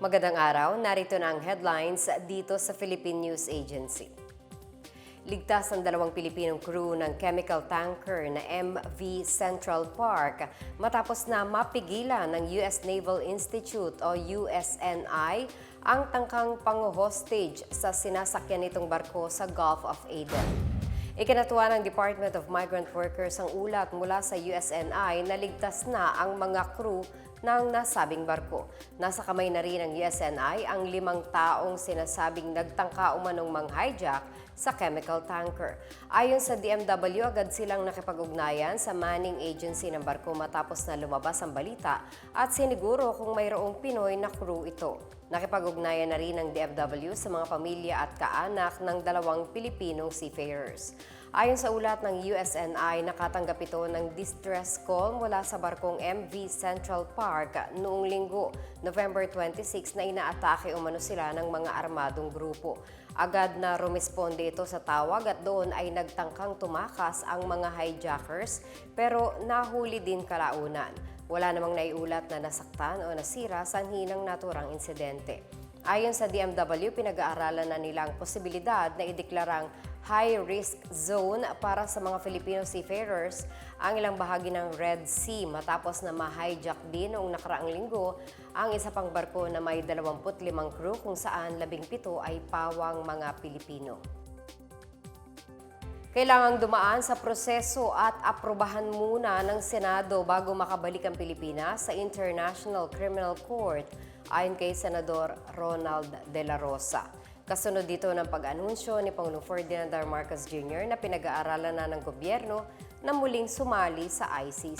Magandang araw, narito na ang headlines dito sa Philippine News Agency. Ligtas ang dalawang Pilipinong crew ng chemical tanker na MV Central Park matapos na mapigilan ng US Naval Institute o USNI ang tangkang pang-hostage sa sinasakyan nitong barko sa Gulf of Aden. Ikinatuwa ng Department of Migrant Workers ang ulat mula sa USNI na ligtas na ang mga crew ng nasabing barko. Nasa kamay na rin ng USNI ang limang taong sinasabing nagtangka umanong mang-hijack sa chemical tanker. Ayon sa DMW, agad silang nakipag-ugnayan sa manning agency ng barko matapos na lumabas ang balita at siniguro kung mayroong Pinoy na crew ito. Nakipag-ugnayan na rin ng DFW sa mga pamilya at kaanak ng dalawang Pilipinong seafarers. Ayon sa ulat ng USNI, nakatanggap ito ng distress call mula sa barkong MV Central Park noong linggo, November 26 na inaatake umano sila ng mga armadong grupo. Agad na rumisponde ito sa tawag at doon ay nagtangkang tumakas ang mga hijackers pero nahuli din kalaunan. Wala namang naiulat na nasaktan o nasira sa hinang naturang insidente. Ayon sa DMW, pinag-aaralan na nila ang posibilidad na ideklarang high-risk zone para sa mga Filipino seafarers ang ilang bahagi ng Red Sea matapos na ma-hijack din noong nakaraang linggo ang isa pang barko na may 25 crew kung saan 17 ay pawang mga Pilipino. Kailangang dumaan sa proseso at aprobahan muna ng Senado bago makabalik ang Pilipinas sa International Criminal Court ayon kay Senador Ronald De La Rosa. Kasunod dito ng pag-anunsyo ni Pangulong Ferdinand R. Marcos Jr. na pinag-aaralan na ng gobyerno na muling sumali sa ICC.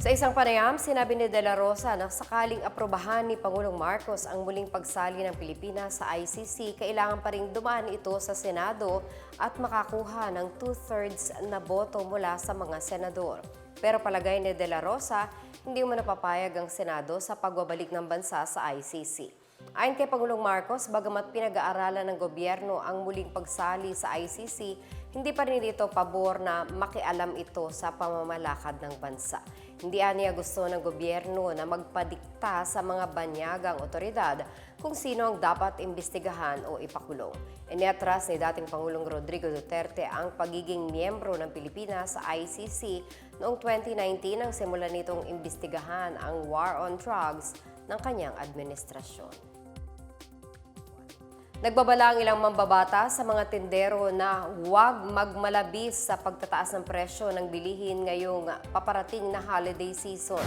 Sa isang panayam, sinabi ni De La Rosa na sakaling aprobahan ni Pangulong Marcos ang muling pagsali ng Pilipinas sa ICC, kailangan pa rin dumaan ito sa Senado at makakuha ng two-thirds na boto mula sa mga senador. Pero palagay ni De La Rosa, hindi mo napapayag ang Senado sa pagbabalik ng bansa sa ICC. Ayon kay Pangulong Marcos, bagamat pinag-aaralan ng gobyerno ang muling pagsali sa ICC, hindi pa rin ito pabor na makialam ito sa pamamalakad ng bansa. Hindi aniya gusto ng gobyerno na magpadikta sa mga banyagang otoridad kung sino ang dapat imbestigahan o ipakulong. Iniatras ni dating Pangulong Rodrigo Duterte ang pagiging miyembro ng Pilipinas sa ICC noong 2019 nang simulan nitong imbestigahan ang war on drugs ng kanyang administrasyon. Nagbabala ang ilang mambabata sa mga tindero na huwag magmalabis sa pagtataas ng presyo ng bilihin ngayong paparating na holiday season.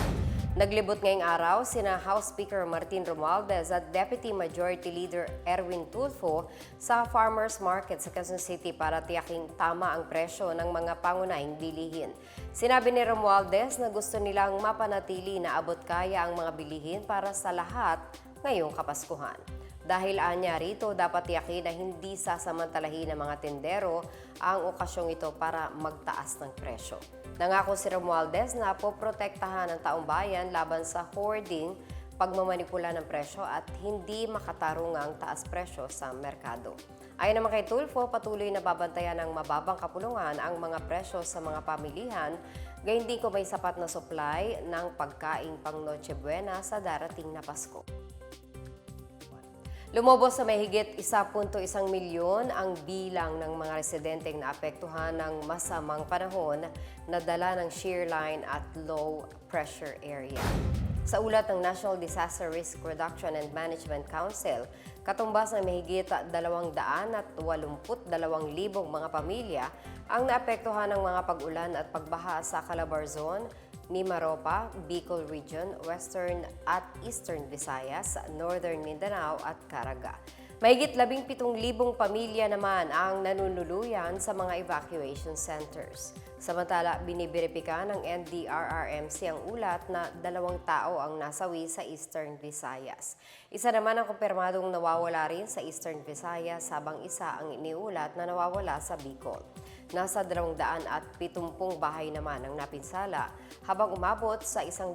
Naglibot ngayong araw sina House Speaker Martin Romualdez at Deputy Majority Leader Erwin Tulfo sa Farmers Market sa Quezon City para tiyaking tama ang presyo ng mga pangunahing bilihin. Sinabi ni Romualdez na gusto nilang mapanatili na abot kaya ang mga bilihin para sa lahat ngayong Kapaskuhan. Dahil anya rito, dapat tiyakin na hindi sasamantalahin ng mga tendero ang okasyong ito para magtaas ng presyo. Nangako si Romualdez na poprotektahan ng taong bayan laban sa hoarding, pagmamanipula ng presyo at hindi makatarungang taas presyo sa merkado. Ayon naman kay Tulfo, patuloy na babantayan ng mababang kapulungan ang mga presyo sa mga pamilihan, gayon din kung may sapat na supply ng pagkain pang Noche Buena sa darating na Pasko. Lumobos sa may higit 1.1 milyon ang bilang ng mga residenteng naapektuhan ng masamang panahon na dala ng shear line at low pressure area. Sa ulat ng National Disaster Risk Reduction and Management Council, katumbas ng mahigit 282,000 mga pamilya ang naapektuhan ng mga pag-ulan at pagbaha sa Calabarzon, Mimaropa, Bicol Region, Western at Eastern Visayas, Northern Mindanao at Caraga. Mahigit 17,000 pamilya naman ang nanunuluyan sa mga evacuation centers. Samantala, biniberipika ng NDRRMC ang ulat na dalawang tao ang nasawi sa Eastern Visayas. Isa naman ang kumpirmadong nawawala rin sa Eastern Visayas habang isa ang iniulat na nawawala sa Bicol. Nasa 270 bahay naman ang napinsala habang umabot sa 100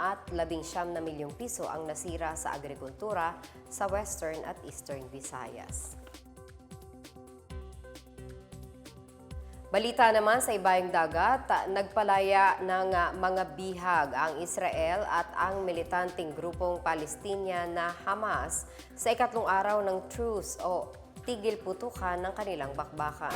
at 11 na milyong piso ang nasira sa agrikultura sa Western at Eastern Visayas. Balita naman sa ibayong dagat, nagpalaya ng ah, mga bihag ang Israel at ang militanteng grupong Palestinian na Hamas sa ikatlong araw ng truce o tigil putukan ng kanilang bakbakan.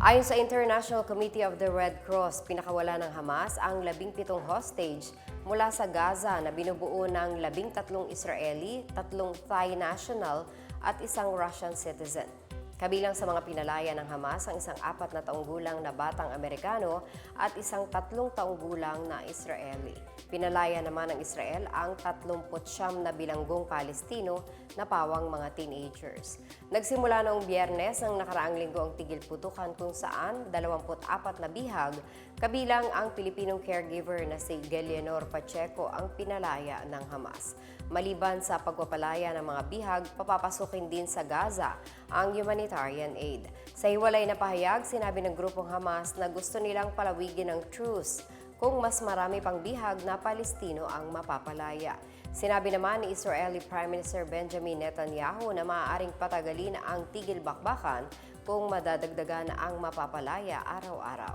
Ayon sa International Committee of the Red Cross, pinakawala ng Hamas ang labing pitong hostage mula sa Gaza na binubuo ng labing tatlong Israeli, tatlong Thai national at isang Russian citizen. Kabilang sa mga pinalaya ng Hamas ang isang apat na taong gulang na batang Amerikano at isang tatlong taong gulang na Israeli. Pinalaya naman ng Israel ang 39 na bilanggong Palestino na pawang mga teenagers. Nagsimula noong biyernes ng nakaraang linggo ang tigil putukan kung saan 24 na bihag, kabilang ang Pilipinong caregiver na si Gelianor Pacheco ang pinalaya ng Hamas. Maliban sa pagpapalaya ng mga bihag, papapasukin din sa Gaza ang humanitarian aid. Sa hiwalay na pahayag, sinabi ng grupong Hamas na gusto nilang palawigin ang truce kung mas marami pang bihag na Palestino ang mapapalaya. Sinabi naman ni Israeli Prime Minister Benjamin Netanyahu na maaaring patagalin ang tigil bakbakan kung madadagdagan ang mapapalaya araw-araw.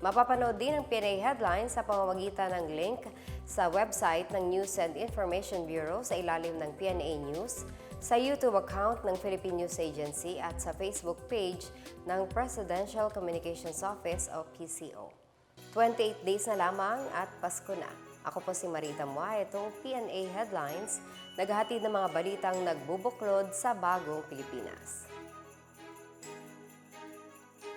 Mapapanood din ang PNA Headlines sa pamamagitan ng link sa website ng News and Information Bureau sa ilalim ng PNA News, sa YouTube account ng Philippine News Agency at sa Facebook page ng Presidential Communications Office o PCO. 28 days na lamang at Pasko na. Ako po si Marita Mua, itong PNA Headlines, naghahatid ng mga balitang nagbubuklod sa bagong Pilipinas.